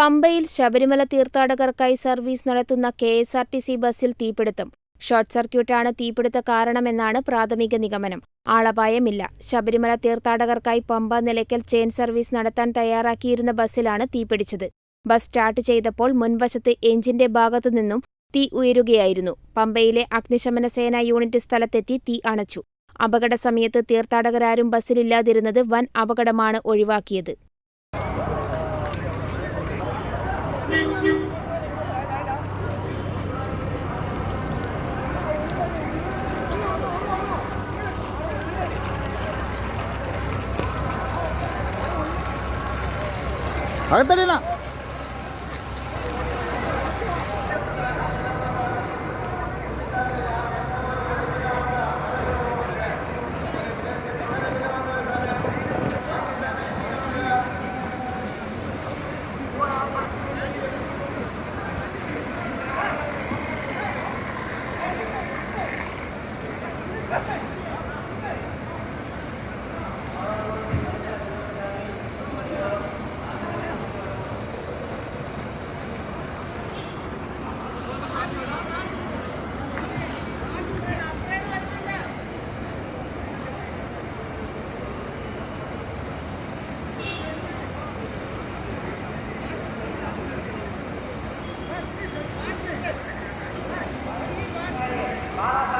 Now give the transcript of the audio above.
പമ്പയിൽ ശബരിമല തീർത്ഥാടകർക്കായി സർവീസ് നടത്തുന്ന K S R T C ബസ്സിൽ തീപിടുത്തം. ഷോർട്ട് സർക്യൂട്ടാണ് തീപിടുത്ത കാരണമെന്നാണ് പ്രാഥമിക നിഗമനം. ആളപായമില്ല. ശബരിമല തീർത്ഥാടകർക്കായി പമ്പ നിലയ്ക്കൽ ചെയിൻ സർവീസ് നടത്താൻ തയ്യാറാക്കിയിരുന്ന ബസ്സിലാണ് തീപിടിച്ചത്. ബസ് സ്റ്റാർട്ട് ചെയ്തപ്പോൾ മുൻവശത്ത് എഞ്ചിന്റെ ഭാഗത്തു നിന്നും തീ ഉയരുകയായിരുന്നു. പമ്പയിലെ അഗ്നിശമന സേന യൂണിറ്റ് സ്ഥലത്തെത്തി തീ അണച്ചു. അപകട സമയത്ത് തീർത്ഥാടകരാരും ബസ്സിലില്ലാതിരുന്നത് വൻ അപകടമാണ് ഒഴിവാക്കിയത്. Ang dali na. Bye.